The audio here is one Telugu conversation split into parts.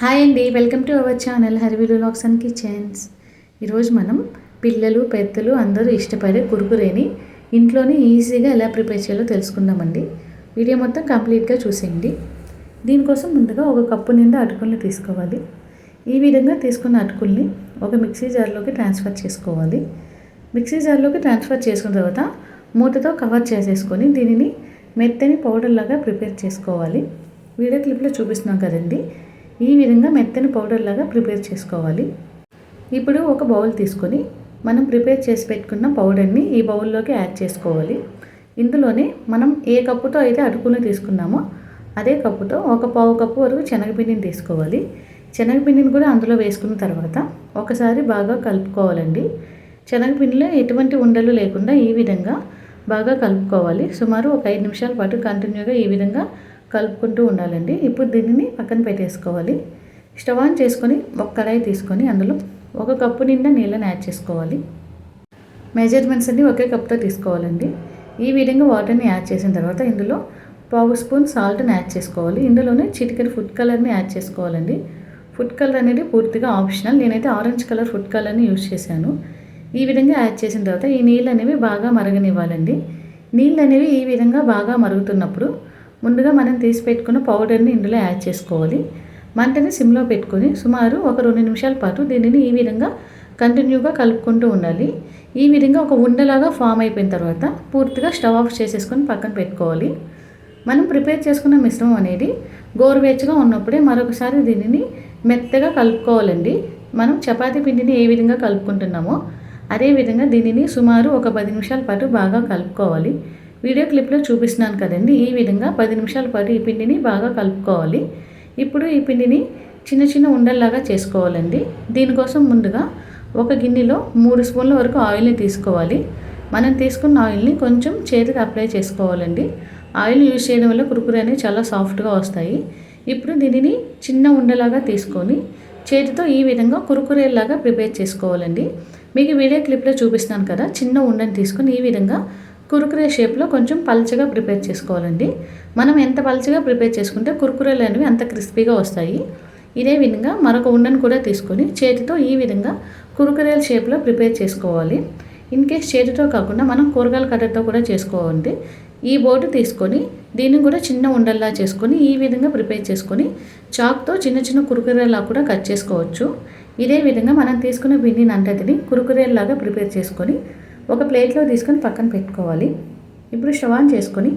హాయ్ అండి welcome to our channel Harivillu looks and kitchens. ఈరోజు మనం పిల్లలు పెద్దలు అందరూ ఇష్టపడే కురుకురేని ఇంట్లోనే ఈజీగా ఎలా ప్రిపేర్ చేయాలో తెలుసుకుందామండి. వీడియో మొత్తం కంప్లీట్గా చూసేయండి. దీనికోసం ముందుగా ఒక కప్పు నిండా అటుకుల్ని తీసుకోవాలి. ఈ విధంగా తీసుకున్న అటుకుల్ని ఒక మిక్సీ జార్లోకి ట్రాన్స్ఫర్ చేసుకోవాలి. మిక్సీ జార్లోకి ట్రాన్స్ఫర్ చేసుకున్న తర్వాత మూతతో కవర్ చేసేసుకొని దీనిని మెత్తని పౌడర్ లాగా ప్రిపేర్ చేసుకోవాలి. వీడియో క్లిప్లో చూపిస్తున్నాం కదండి. ఈ విధంగా మెత్తని పౌడర్ లాగా ప్రిపేర్ చేసుకోవాలి. ఇప్పుడు ఒక బౌల్ తీసుకొని మనం ప్రిపేర్ చేసి పెట్టుకున్న పౌడర్ని ఈ బౌల్లోకి యాడ్ చేసుకోవాలి. ఇందులోనే మనం ఏ కప్పుతో అయితే అటుకులు తీసుకున్నామో అదే కప్పుతో ఒక పావు కప్పు వరకు శనగపిండిని తీసుకోవాలి. శనగపిండిని కూడా అందులో వేసుకున్న తర్వాత ఒకసారి బాగా కలుపుకోవాలండి. శనగపిండిలో ఎటువంటి ఉండలు లేకుండా ఈ విధంగా బాగా కలుపుకోవాలి. సుమారు ఒక ఐదు నిమిషాల పాటు కంటిన్యూగా ఈ విధంగా కలుపుకుంటూ ఉండాలండి. ఇప్పుడు దీనిని పక్కన పెట్టేసుకోవాలి. స్టవ్ ఆన్ చేసుకొని ఒక కడాయి తీసుకొని అందులో ఒక కప్పు నిండా నీళ్ళని యాడ్ చేసుకోవాలి. మెజర్మెంట్స్ అన్ని ఒకే కప్తో తీసుకోవాలండి. ఈ విధంగా వాటర్ని యాడ్ చేసిన తర్వాత ఇందులో పావు స్పూన్ సాల్ట్ని యాడ్ చేసుకోవాలి. ఇందులోనే చిటికెన్ ఫుడ్ కలర్ని యాడ్ చేసుకోవాలండి. ఫుడ్ కలర్ అనేది పూర్తిగా ఆప్షనల్. నేనైతే ఆరెంజ్ కలర్ ఫుడ్ కలర్ని యూజ్ చేశాను. ఈ విధంగా యాడ్ చేసిన తర్వాత ఈ నీళ్ళు అనేవి బాగా మరగనివ్వాలండి. నీళ్ళు అనేవి ఈ విధంగా బాగా మరుగుతున్నప్పుడు ముందుగా మనం తీసి పెట్టుకున్న పౌడర్ని ఇందులో యాడ్ చేసుకోవాలి. మంటని సిమ్లో పెట్టుకొని సుమారు ఒక రెండు నిమిషాల పాటు దీనిని ఈ విధంగా కంటిన్యూగా కలుపుకుంటూ ఉండాలి. ఈ విధంగా ఒక ఉండలాగా ఫామ్ అయిపోయిన తర్వాత పూర్తిగా స్టవ్ ఆఫ్ చేసేసుకొని పక్కన పెట్టుకోవాలి. మనం ప్రిపేర్ చేసుకున్న మిశ్రమం అనేది గోరువెచ్చగా ఉన్నప్పుడే మరొకసారి దీనిని మెత్తగా కలుపుకోవాలండి. మనం చపాతీ పిండిని ఏ విధంగా కలుపుకుంటున్నామో అదేవిధంగా దీనిని సుమారు ఒక పది నిమిషాల పాటు బాగా కలుపుకోవాలి. వీడియో క్లిప్లో చూపిస్తున్నాను కదండి. ఈ విధంగా పది నిమిషాల పాటు ఈ పిండిని బాగా కలుపుకోవాలి. ఇప్పుడు ఈ పిండిని చిన్న చిన్న ఉండల్లాగా చేసుకోవాలండి. దీనికోసం ముందుగా ఒక గిన్నెలో మూడు స్పూన్ల వరకు ఆయిల్ని తీసుకోవాలి. మనం తీసుకున్న ఆయిల్ని కొంచెం చేతికి అప్లై చేసుకోవాలండి. ఆయిల్ యూజ్ చేయడం వల్ల కురుకురు అనేవి చాలా సాఫ్ట్గా వస్తాయి. ఇప్పుడు దీనిని చిన్న ఉండలాగా తీసుకొని చేతితో ఈ విధంగా కురుకురేలాగా ప్రిపేర్ చేసుకోవాలండి. మీకు వీడియో క్లిప్లో చూపిస్తున్నాను కదా చిన్న ఉండని తీసుకొని ఈ విధంగా కురుకురే షేప్లో కొంచెం పల్చగా ప్రిపేర్ చేసుకోవాలండి. మనం ఎంత పల్చగా ప్రిపేర్ చేసుకుంటే కురుకురేలు అనేవి అంత క్రిస్పీగా వస్తాయి. ఇదే విధంగా మరొక ఉండను కూడా తీసుకొని చేతితో ఈ విధంగా కురుకురేల షేప్లో ప్రిపేర్ చేసుకోవాలి. ఇన్ కేస్ చేతితో కాకుండా మనం కూరగాయల కట్టర్తో కూడా చేసుకోవాలి ఈ బోర్డు తీసుకొని దీన్ని కూడా చిన్న ఉండల్లా చేసుకొని ఈ విధంగా ప్రిపేర్ చేసుకొని చాక్తో చిన్న చిన్న కురుకురేలా కూడా కట్ చేసుకోవచ్చు. ఇదే విధంగా మనం తీసుకున్న పిండిని అంతటిని కురుకురేలాగా ప్రిపేర్ చేసుకొని ఒక ప్లేట్లో తీసుకొని పక్కన పెట్టుకోవాలి. ఇప్పుడు స్టవ్ చేసుకొని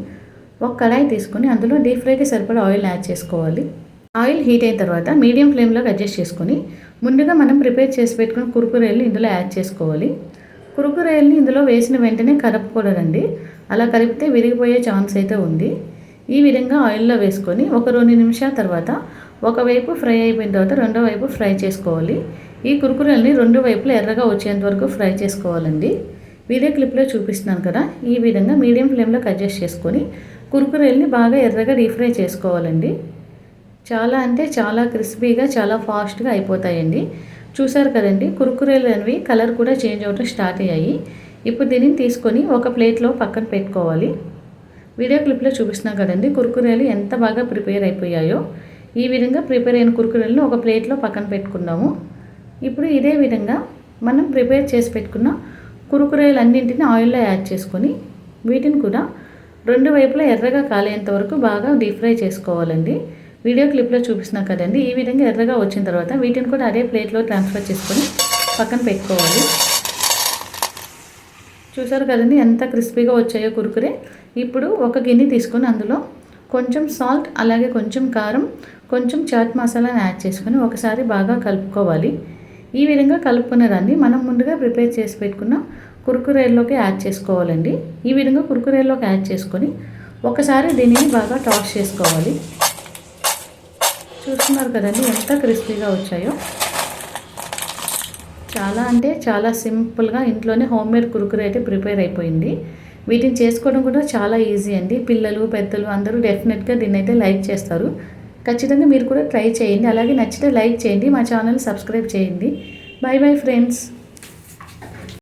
ఒక కడాయి తీసుకొని అందులో డీప్ ఫ్రైకి సరిపడా ఆయిల్ యాడ్ చేసుకోవాలి. ఆయిల్ హీట్ అయిన తర్వాత మీడియం ఫ్లేమ్లోకి అడ్జస్ట్ చేసుకొని ముందుగా మనం ప్రిపేర్ చేసి పెట్టుకున్న కురుకురేల్ని ఇందులో యాడ్ చేసుకోవాలి. కురుకురేల్ని ఇందులో వేసిన వెంటనే కలపకూడదండి అలా కలిపితే విరిగిపోయే ఛాన్స్ అయితే ఉంది. ఈ విధంగా ఆయిల్లో వేసుకొని ఒక రెండు నిమిషాల తర్వాత ఒకవైపు ఫ్రై అయిపోయిన తర్వాత రెండో వైపు ఫ్రై చేసుకోవాలి. ఈ కురుకురేల్ని రెండు వైపులు ఎర్రగా వచ్చేంత వరకు ఫ్రై చేసుకోవాలండి. వీడియో క్లిప్లో చూపిస్తున్నాను కదా. ఈ విధంగా మీడియం ఫ్లేమ్లో కట్ చేసి చేసుకొని కురుకురేల్ని బాగా ఎర్రగా డీప్ ఫ్రై చేసుకోవాలండి. చాలా అంటే చాలా క్రిస్పీగా చాలా ఫాస్ట్గా అయిపోతాయండి. చూసారు కదండి కురుకురేలు అనేవి కలర్ కూడా చేంజ్ అవ్వడం స్టార్ట్ అయ్యాయి. ఇప్పుడు దీనిని తీసుకొని ఒక ప్లేట్లో పక్కన పెట్టుకోవాలి. వీడియో క్లిప్లో చూపిస్తున్నాం కదండి కురుకురేలు ఎంత బాగా ప్రిపేర్ అయిపోయాయో. ఈ విధంగా ప్రిపేర్ అయిన కురుకురేలను ఒక ప్లేట్లో పక్కన పెట్టుకున్నాము. ఇప్పుడు ఇదే విధంగా మనం ప్రిపేర్ చేసి పెట్టుకున్న కురుకురేలు అన్నింటిని ఆయిల్లో యాడ్ చేసుకొని వీటిని కూడా రెండు వైపులా ఎర్రగా కాలేంత వరకు బాగా డీప్ ఫ్రై చేసుకోవాలండి. వీడియో క్లిప్లో చూపిస్తున్నా కదండి. ఈ విధంగా ఎర్రగా వచ్చిన తర్వాత వీటిని కూడా అదే ప్లేట్లో ట్రాన్స్ఫర్ చేసుకొని పక్కన పెట్టుకోవాలి. చూసారు కదండి ఎంత క్రిస్పీగా వచ్చాయో కురుకురే. ఇప్పుడు ఒక గిన్నె తీసుకొని అందులో కొంచెం సాల్ట్ అలాగే కొంచెం కారం కొంచెం చాట్ మసాలాని యాడ్ చేసుకొని ఒకసారి బాగా కలుపుకోవాలి. ఈ విధంగా కలుపుకున్న దాన్ని మనం ముందుగా ప్రిపేర్ చేసి పెట్టుకున్న కురుకురేల్లోకి యాడ్ చేసుకోవాలండి. ఈ విధంగా కురుకురేల్లోకి యాడ్ చేసుకొని ఒకసారి దీనిని బాగా టాస్ చేసుకోవాలి. చూస్తున్నారు కదండి ఎంత క్రిస్పీగా వచ్చాయో. చాలా అంటే చాలా సింపుల్గా ఇంట్లోనే హోమ్ మేడ్ కురుకురే అయితే ప్రిపేర్ అయిపోయింది. వీటిని చేసుకోవడం కూడా చాలా ఈజీ అండి. పిల్లలు పెద్దలు అందరూ డెఫినెట్గా దీన్ని అయితే లైక్ చేస్తారు. ఖచ్చితంగా మీరు కూడా ట్రై చేయండి. అలాగే నచ్చితే లైక్ చేయండి. మా ఛానల్ సబ్స్క్రైబ్ చేయండి. Bye bye friends.